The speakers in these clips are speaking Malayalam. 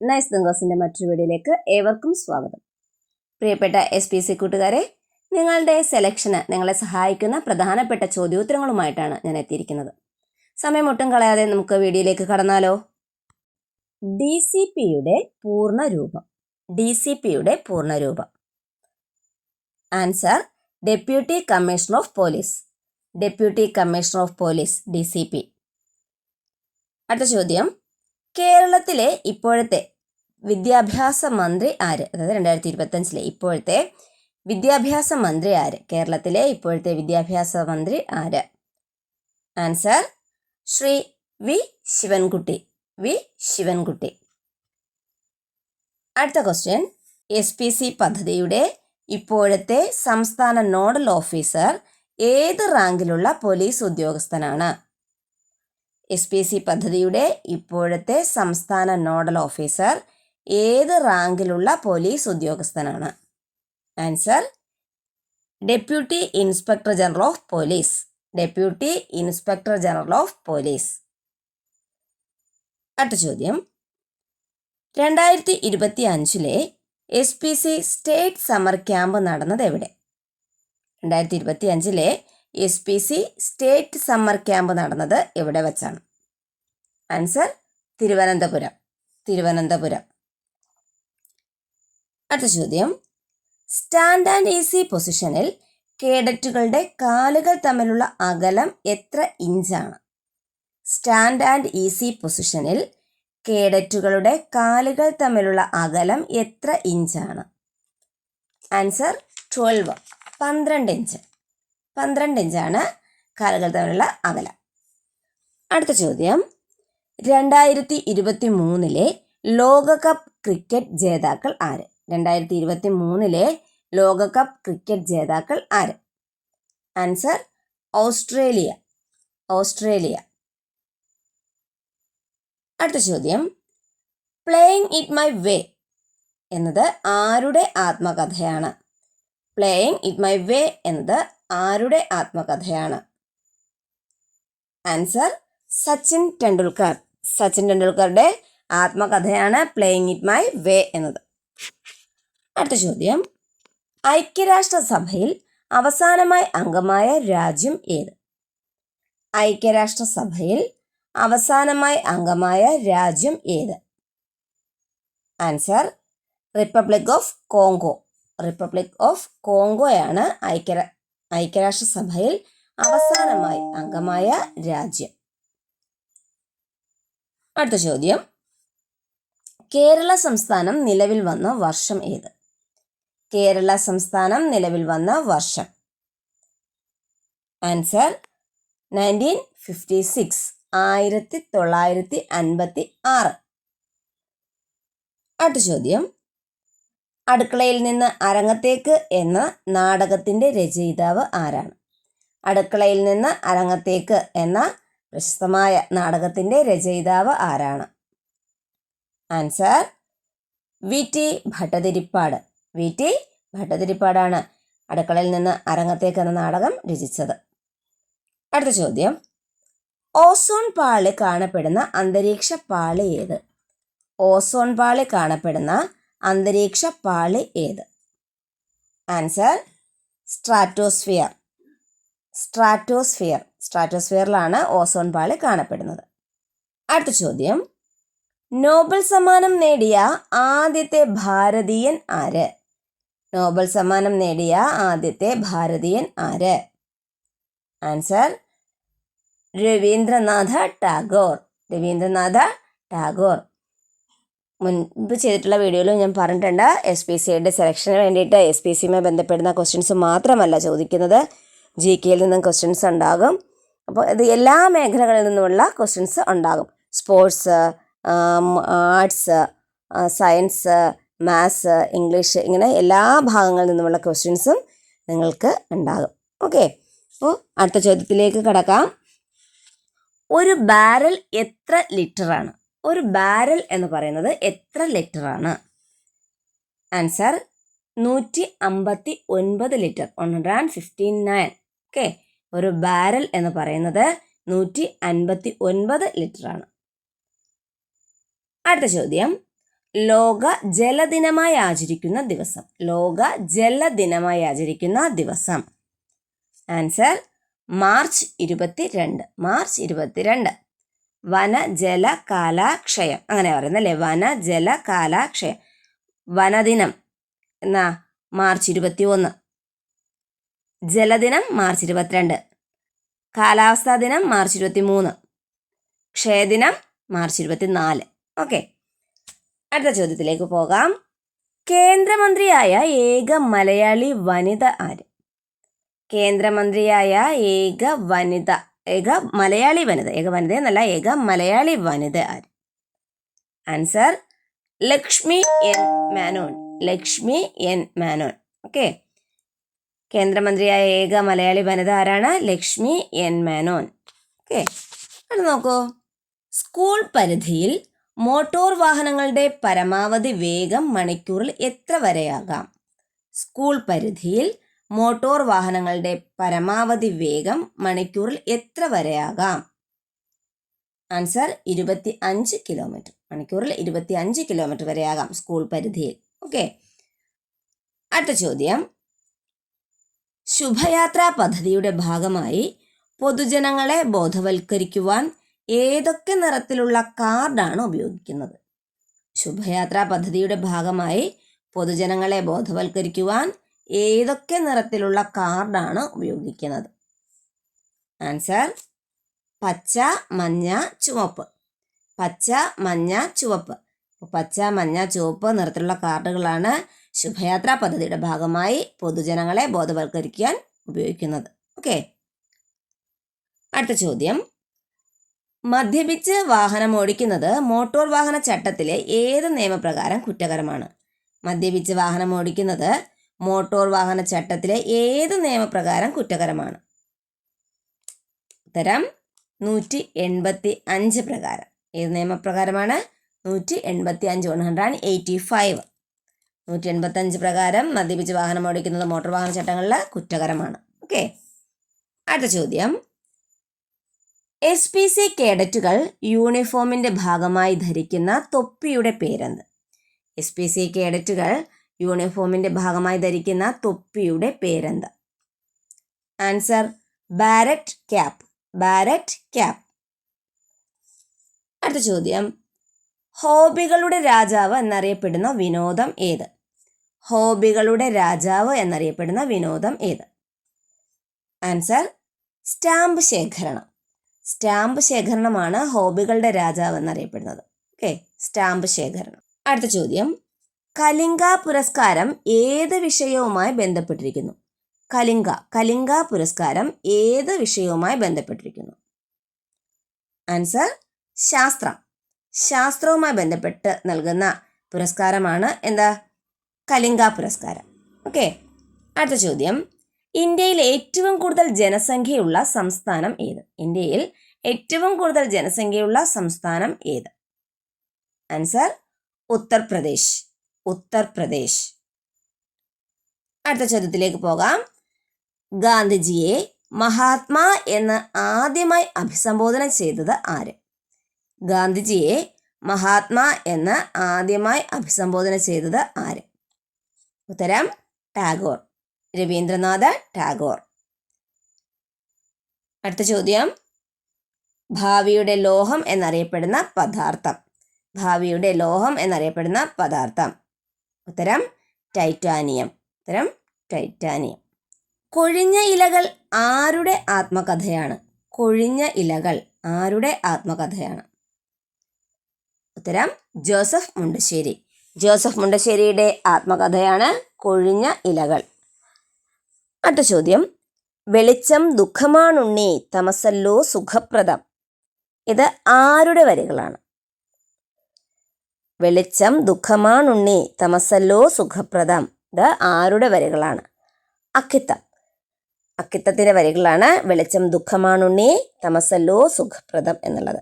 നൈസ് ദങ്കോസിന്റെ മറ്റൊരു വീഡിയോയിലേക്ക് ഏവർക്കും സ്വാഗതം. പ്രിയപ്പെട്ട എസ് പി സി കൂട്ടുകാരെ നിങ്ങളുടെ സെലക്ഷന് നിങ്ങളെ സഹായിക്കുന്ന പ്രധാനപ്പെട്ട ചോദ്യോത്തരങ്ങളുമായിട്ടാണ് ഞാൻ എത്തിയിരിക്കുന്നത്. സമയം ഒട്ടും കളയാതെ നമുക്ക് വീഡിയോയിലേക്ക് കടന്നാലോ? ഡി സി പിയുടെ പൂർണരൂപം. ഡി സി പിയുടെ പൂർണരൂപം. Answer deputy commissioner of police deputy commissioner of police D C P അടുത്ത ചോദ്യം കേരളത്തിലെ ഇപ്പോഴത്തെ വിദ്യാഭ്യാസ മന്ത്രി ആര്? അതായത് രണ്ടായിരത്തി ഇരുപത്തഞ്ചിലെ ഇപ്പോഴത്തെ വിദ്യാഭ്യാസ മന്ത്രി ആര്? കേരളത്തിലെ ഇപ്പോഴത്തെ വിദ്യാഭ്യാസ മന്ത്രി ആര്? Answer Shri V Sivankutty. V Sivankutty. അടുത്ത ക്വസ്റ്റ്യൻ. എസ് പി സി പദ്ധതിയുടെ ഇപ്പോഴത്തെ സംസ്ഥാന നോഡൽ ഓഫീസർ ഏത് റാങ്കിലുള്ള പോലീസ് ഉദ്യോഗസ്ഥനാണ്? എസ് പി സി പദ്ധതിയുടെ ഇപ്പോഴത്തെ സംസ്ഥാന നോഡൽ ഓഫീസർ ഏത് റാങ്കിലുള്ള പോലീസ് ഉദ്യോഗസ്ഥനാണ്? Answer deputy inspector general of police. Deputy inspector general of police. അടുത്ത ചോദ്യം. രണ്ടായിരത്തി ഇരുപത്തി അഞ്ചിലെ S P C state summer camp നടന്നത് എവിടെ? രണ്ടായിരത്തി ഇരുപത്തി അഞ്ചിലെ S P C state summer camp നടന്നത് എവിടെ വെച്ചാണ്? ആൻസർ തിരുവനന്തപുരം. തിരുവനന്തപുരം. അടുത്ത ചോദ്യം. സ്റ്റാൻഡ് ആൻഡ് ഈസി പൊസിഷനിൽ കേഡറ്റുകളുടെ കാലുകൾ തമ്മിലുള്ള അകലം എത്ര ഇഞ്ചാണ്? സ്റ്റാൻഡ് ആൻഡ് ഈസി പൊസിഷനിൽ കേഡറ്റുകളുടെ കാലുകൾ തമ്മിലുള്ള അകലം എത്ര ഇഞ്ചാണ്? Answer twelve. പന്ത്രണ്ട് ഇഞ്ച്. പന്ത്രണ്ട് ഇഞ്ചാണ് കാലുകൾ തമ്മിലുള്ള അകലം. അടുത്ത ചോദ്യം. രണ്ടായിരത്തി ഇരുപത്തി മൂന്നിലെ ലോകകപ്പ് ക്രിക്കറ്റ് ജേതാക്കൾ ആര്? രണ്ടായിരത്തി ഇരുപത്തി മൂന്നിലെ ലോകകപ്പ് ക്രിക്കറ്റ് ജേതാക്കൾ ആര്? Answer Australia. ഓസ്ട്രേലിയ. അടുത്ത ചോദ്യം. പ്ലേയിങ് ഇറ്റ് മൈ വേ എന്നത് ആരുടെ ആത്മകഥയാണ്? പ്ലേയിങ് ഇറ്റ് മൈ വേ എന്നത് ആരുടെ ആത്മകഥയാണ്? ആൻസർ സച്ചിൻ ടെണ്ടുൽക്കർ. സച്ചിൻ ടെണ്ടുൽക്കറുടെ ആത്മകഥയാണ് പ്ലേയിങ് ഇറ്റ് മൈ വേ എന്നത്. അടുത്ത ചോദ്യം. ഐക്യരാഷ്ട്രസഭയിൽ അവസാനമായി അംഗമായ രാജ്യം ഏത്? ഐക്യരാഷ്ട്രസഭയിൽ അവസാനമായി അംഗമായ രാജ്യം ഏത്? Answer republic of Congo republic of കോങ്കോയാണ് ഐക്യരാ ഐക്യരാഷ്ട്രസഭയിൽ അവസാനമായി അംഗമായ രാജ്യം. അടുത്ത ചോദ്യം. കേരള സംസ്ഥാനം നിലവിൽ വന്ന വർഷം ഏത്? കേരള സംസ്ഥാനം നിലവിൽ വന്ന വർഷം. ആൻസർ നയന്റീൻ ഫിഫ്റ്റി സിക്സ് ആയിരത്തി തൊള്ളായിരത്തി അൻപത്തി ആറ് അടുത്ത ചോദ്യം. അടുക്കളയിൽ നിന്ന് അരങ്ങത്തേക്ക് എന്ന നാടകത്തിന്റെ രചയിതാവ് ആരാണ്? അടുക്കളയിൽ നിന്ന് അരങ്ങത്തേക്ക് എന്ന പ്രശസ്തമായ നാടകത്തിന്റെ രചയിതാവ് ആരാണ്? Answer V T Bhattathiripad. V T ഭട്ടതിരിപ്പാടാണ് അടുക്കളയിൽ നിന്ന് അരങ്ങത്തേക്ക് എന്ന നാടകം രചിച്ചത്. അടുത്ത ചോദ്യം. ഓസോൺ പാളി കാണപ്പെടുന്ന അന്തരീക്ഷ പാളി ഏത്? ഓസോൺ പാളി കാണപ്പെടുന്ന അന്തരീക്ഷ പാളി ഏത്? Answer stratosphere. സ്ട്രാറ്റോസ്ഫിയർ. സ്ട്രാറ്റോസ്ഫിയറിലാണ് ഓസോൺ പാളി കാണപ്പെടുന്നത്. അടുത്ത ചോദ്യം. നോബൽ സമ്മാനം നേടിയ ആദ്യത്തെ ഭാരതീയൻ ആര്? നോബൽ സമ്മാനം നേടിയ ആദ്യത്തെ ഭാരതീയൻ ആര്? ആൻസർ രവീന്ദ്രനാഥ ടാഗോർ. രവീന്ദ്രനാഥ ടാഗോർ. മുൻപ് ചെയ്തിട്ടുള്ള വീഡിയോയിൽ ഞാൻ പറഞ്ഞിട്ടുണ്ട് എസ് പി സിയുടെ സെലക്ഷന് വേണ്ടിയിട്ട് എസ് പി സിയുമായി ബന്ധപ്പെടുന്ന ക്വസ്റ്റ്യൻസ് മാത്രമല്ല ചോദിക്കുന്നത്. ജി കെയിൽ നിന്നും ക്വസ്റ്റ്യൻസ് ഉണ്ടാകും. അപ്പോൾ ഇത് എല്ലാ മേഖലകളിൽ നിന്നുമുള്ള ക്വസ്റ്റ്യൻസ് ഉണ്ടാകും. Sports arts science maths English ഇങ്ങനെ എല്ലാ ഭാഗങ്ങളിൽ നിന്നുമുള്ള ക്വസ്റ്റ്യൻസും നിങ്ങൾക്ക് ഉണ്ടാകും. ഓക്കെ അപ്പോൾ അടുത്ത ചോദ്യത്തിലേക്ക് കടക്കാം. ഒരു ബാരൽ എത്ര ലിറ്ററാണ് ഒരു ബാരൽ എന്ന് പറയുന്നത് എത്ര ലിറ്ററാണ് ആൻസർ നൂറ്റി അമ്പത്തി ഒൻപത് litre one hundred and fifteen nine okay. ഒരു ബാരൽ എന്ന് പറയുന്നത് നൂറ്റി അൻപത്തി ഒൻപത് ലിറ്ററാണ് അടുത്ത ചോദ്യം. ലോക ജലദിനമായി ആചരിക്കുന്ന ദിവസം. ലോക ജലദിനമായി ആചരിക്കുന്ന ദിവസം. ആൻസർ മാർച്ച് ഇരുപത്തി രണ്ട് മാർച്ച് ഇരുപത്തിരണ്ട്. വനജല കാലാക്ഷയം. അങ്ങനെ പറയുന്നല്ലേ വന ജല കാലാക്ഷയം. വനദിനം. എന്നാ? മാർച്ച് ഇരുപത്തി ഒന്ന് ജലദിനം മാർച്ച് ഇരുപത്തിരണ്ട്. കാലാവസ്ഥാ ദിനം മാർച്ച് ഇരുപത്തി മൂന്ന് ക്ഷയദിനം മാർച്ച് ഇരുപത്തിനാല്. ഓക്കെ. അടുത്ത ചോദ്യത്തിലേക്ക് പോകാം. കേന്ദ്രമന്ത്രിയായ ഏക മലയാളി വനിത ആര്? കേന്ദ്രമന്ത്രിയായ ഏക വനിത ഏക മലയാളി വനിത ഏക വനിത എന്നല്ല ഏക മലയാളി വനിത ആര്? Answer Lakshmi N Menon. Lakshmi N Menon. Okay. കേന്ദ്രമന്ത്രിയായ ഏക മലയാളി വനിത ആരാണ് ലക്ഷ്മി എൻ മേനോൻ. ഓക്കെ. അത് നോക്കൂ. സ്കൂൾ പരിധിയിൽ മോട്ടോർ വാഹനങ്ങളുടെ പരമാവധി വേഗം മണിക്കൂറിൽ എത്ര വരെയാകാം? സ്കൂൾ പരിധിയിൽ മോട്ടോർ വാഹനങ്ങളുടെ പരമാവധി വേഗം മണിക്കൂറിൽ എത്ര വരെയാകാം? ആൻസർ ഇരുപത്തി അഞ്ച് കിലോമീറ്റർ. മണിക്കൂറിൽ ഇരുപത്തി അഞ്ച് കിലോമീറ്റർ വരെയാകാം സ്കൂൾ പരിധിയിൽ. ഓക്കെ. അടുത്ത ചോദ്യം. ശുഭയാത്രാ പദ്ധതിയുടെ ഭാഗമായി പൊതുജനങ്ങളെ ബോധവൽക്കരിക്കുവാൻ ഏതൊക്കെ നിറത്തിലുള്ള കാർഡാണ് ഉപയോഗിക്കുന്നത്? ശുഭയാത്രാ പദ്ധതിയുടെ ഭാഗമായി പൊതുജനങ്ങളെ ബോധവൽക്കരിക്കുവാൻ ഏതൊക്കെ നിറത്തിലുള്ള കാർഡാണ് ഉപയോഗിക്കുന്നത്? ആൻസർ പച്ച മഞ്ഞ ചുവപ്പ്. പച്ച മഞ്ഞ ചുവപ്പ്. പച്ച മഞ്ഞ ചുവപ്പ് നിറത്തിലുള്ള കാർഡുകളാണ് ശുഭയാത്രാ പദ്ധതിയുടെ ഭാഗമായി പൊതുജനങ്ങളെ ബോധവൽക്കരിക്കാൻ ഉപയോഗിക്കുന്നത്. ഓക്കെ. അടുത്ത ചോദ്യം. മദ്യപിച്ച് വാഹനം ഓടിക്കുന്നത് മോട്ടോർ വാഹന ചട്ടത്തിലെ ഏത് നിയമപ്രകാരം കുറ്റകരമാണ്? മദ്യപിച്ച് വാഹനം ഓടിക്കുന്നത് മോട്ടോർ വാഹന ചട്ടത്തിലെ ഏത് നിയമപ്രകാരം കുറ്റകരമാണ്? ഉത്തരം നൂറ്റി എൺപത്തി അഞ്ച് പ്രകാരം. ഏത് നിയമപ്രകാരമാണ്? നൂറ്റി എൺപത്തി അഞ്ച് one hundred and eighty five നൂറ്റി എൺപത്തഞ്ച് പ്രകാരം മദ്യപിച്ച് വാഹനം ഓടിക്കുന്നത് മോട്ടോർ വാഹന ചട്ടങ്ങളിൽ കുറ്റകരമാണ്. ഓക്കെ അടുത്ത ചോദ്യം. എസ് പി സി കേഡറ്റുകൾ യൂണിഫോമിന്റെ ഭാഗമായി ധരിക്കുന്ന തൊപ്പിയുടെ പേരെന്ത്? എസ് പി സി കേഡറ്റുകൾ യൂണിഫോമിന്റെ ഭാഗമായി ധരിക്കുന്ന തൊപ്പിയുടെ പേരെന്ത്? Answer barret cap barret cap അടുത്ത ചോദ്യം. ഹോബികളുടെ രാജാവ് എന്നറിയപ്പെടുന്ന വിനോദം ഏത്? ഹോബികളുടെ രാജാവ് എന്നറിയപ്പെടുന്ന വിനോദം ഏത്? ആൻസർ സ്റ്റാമ്പ് ശേഖരണം. സ്റ്റാമ്പ് ശേഖരണമാണ് ഹോബികളുടെ രാജാവ് എന്നറിയപ്പെടുന്നത്. ഓക്കെ സ്റ്റാമ്പ് ശേഖരണം. അടുത്ത ചോദ്യം. കലിംഗ പുരസ്കാരം ഏത് വിഷയവുമായി ബന്ധപ്പെട്ടിരിക്കുന്നു? കലിംഗ കലിംഗ പുരസ്കാരം ഏത് വിഷയവുമായി ബന്ധപ്പെട്ടിരിക്കുന്നു? ആൻസർ ശാസ്ത്രം. ശാസ്ത്രവുമായി ബന്ധപ്പെട്ട് നൽകുന്ന പുരസ്കാരമാണ് എന്താ? കലിംഗ പുരസ്കാരം. ഓക്കെ അടുത്ത ചോദ്യം. ഇന്ത്യയിൽ ഏറ്റവും കൂടുതൽ ജനസംഖ്യയുള്ള സംസ്ഥാനം ഏത്? ഇന്ത്യയിൽ ഏറ്റവും കൂടുതൽ ജനസംഖ്യയുള്ള സംസ്ഥാനം ഏത്? ആൻസർ ഉത്തർപ്രദേശ്. ഉത്തർപ്രദേശ്. അടുത്ത ചോദ്യത്തിലേക്ക് പോകാം. ഗാന്ധിജിയെ മഹാത്മാ എന്ന് ആദ്യമായി അഭിസംബോധന ചെയ്തത് ആര്? ഗാന്ധിജിയെ മഹാത്മാ എന്ന് ആദ്യമായി അഭിസംബോധന ചെയ്തത് ആര്? ഉത്തരം ടാഗോർ. രവീന്ദ്രനാഥ ടാഗോർ. അടുത്ത ചോദ്യം. ഭാവിയുടെ ലോഹം എന്നറിയപ്പെടുന്ന പദാർത്ഥം. ഭാവിയുടെ ലോഹം എന്നറിയപ്പെടുന്ന പദാർത്ഥം. ഉത്തരം ടൈറ്റാനിയം. ഉത്തരം ടൈറ്റാനിയം. കൊഴിഞ്ഞ ഇലകൾ ആരുടെ ആത്മകഥയാണ്? കൊഴിഞ്ഞ ഇലകൾ ആരുടെ ആത്മകഥയാണ്? ഉത്തരം ജോസഫ് മുണ്ടശ്ശേരി. ജോസഫ് മുണ്ടശ്ശേരിയുടെ ആത്മകഥയാണ് കൊഴിഞ്ഞ ഇലകൾ. അടുത്ത ചോദ്യം. വെളിച്ചം ദുഃഖമാണുണ്ണി തമസല്ലോ സുഖപ്രദം. ഇത് ആരുടെ വരികളാണ്? വെളിച്ചം ദുഃഖമാണുണ്ണി തമസല്ലോ സുഖപ്രദം. ഇത് ആരുടെ വരികളാണ്? അക്കിത്തം. അക്കിത്തത്തിന്റെ വരികളാണ് വെളിച്ചം ദുഃഖമാണുണ്ണി തമസല്ലോ സുഖപ്രദം എന്നുള്ളത്.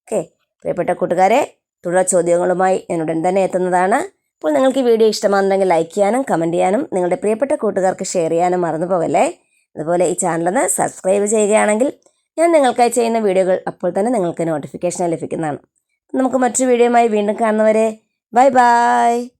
ഓക്കെ. പ്രിയപ്പെട്ട കൂട്ടുകാരെ തുടർ ചോദ്യങ്ങളുമായി ഞാൻ ഉടൻ തന്നെ എത്തുന്നതാണ്. അപ്പോൾ നിങ്ങൾക്ക് ഈ വീഡിയോ ഇഷ്ടമാണെന്നുണ്ടെങ്കിൽ ലൈക്ക് ചെയ്യാനും കമന്റ് ചെയ്യാനും നിങ്ങളുടെ പ്രിയപ്പെട്ട കൂട്ടുകാർക്ക് ഷെയർ ചെയ്യാനും മറന്നു പോകല്ലേ? അതുപോലെ ഈ ചാനലൊന്ന് സബ്സ്ക്രൈബ് ചെയ്യുകയാണെങ്കിൽ ഞാൻ നിങ്ങൾക്കായി ചെയ്യുന്ന വീഡിയോകൾ അപ്പോൾ തന്നെ നിങ്ങൾക്ക് നോട്ടിഫിക്കേഷൻ ലഭിക്കുന്നതാണ്. നമുക്ക് മറ്റൊരു വീഡിയോയുമായി വീണ്ടും കാണുന്നവരെ ബൈ ബൈ